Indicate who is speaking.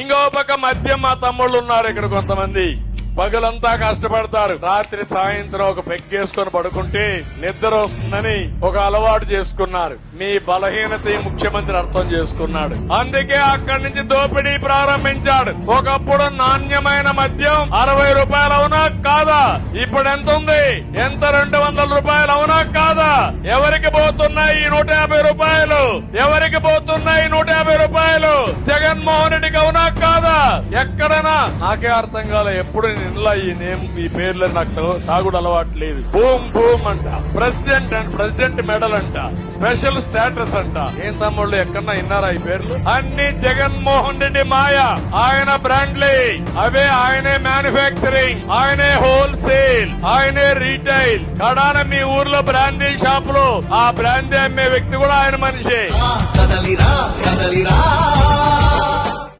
Speaker 1: ఇంకో పక్క మద్యం మా తమ్ముళ్ళు ఉన్నారు ఇక్కడ కొంతమంది. పగలంతా కష్టపడతారు. రాత్రి సాయంత్రం ఒక పెగ్గేసుకొని పడుకుంటే నిద్ర వస్తుందని ఒక అలవాటు చేసుకున్నారు. మీ బలహీనత ముఖ్యమంత్రి అర్థం చేసుకున్నాడు. అందుకే అక్కడి నుంచి దోపిడీ ప్రారంభించాడు. ఒకప్పుడు నాణ్యమైన మద్యం అరవై రూపాయలు అవునా కాదా? ఇప్పుడు ఎంత ఉంది? ఎంత రెండు వందల రూపాయలు అవునా కాదా? ఎవరికి పోతున్నాయి నూట యాభై రూపాయలు? ఎవరికి పోతున్నాయి నూట యాభై రూపాయలు? జగన్మోహన్ రెడ్డికి అవునా ఎక్కడైనా నాకే అర్థం కాలే ఎప్పుడు నేను ఈ నేమ్ ఈ పేర్లు నాకు తా- తాగుడు అలవాటు లేదు. భూమ్ భూమ్ అంట. ప్రెసిడెంట్ అండ్ ప్రెసిడెంట్ మెడల్ అంట. స్పెషల్ స్టేటస్ అంట. ఏం తమ్ముళ్ళు ఎక్కడన్నా విన్నారా ఈ పేర్లు? అన్ని జగన్మోహన్ రెడ్డి మాయ. ఆయన బ్రాండ్లీ. అవే ఆయనే మ్యానుఫ్యాక్చరింగ్. ఆయనే హోల్సేల్. ఆయనే రీటైల్. కడాన మీ ఊర్లో బ్రాండీ లో ఆ బ్రాండీ అమ్మే వ్యక్తి కూడా ఆయన మనిషే.
Speaker 2: కదలిరా కదలిరా.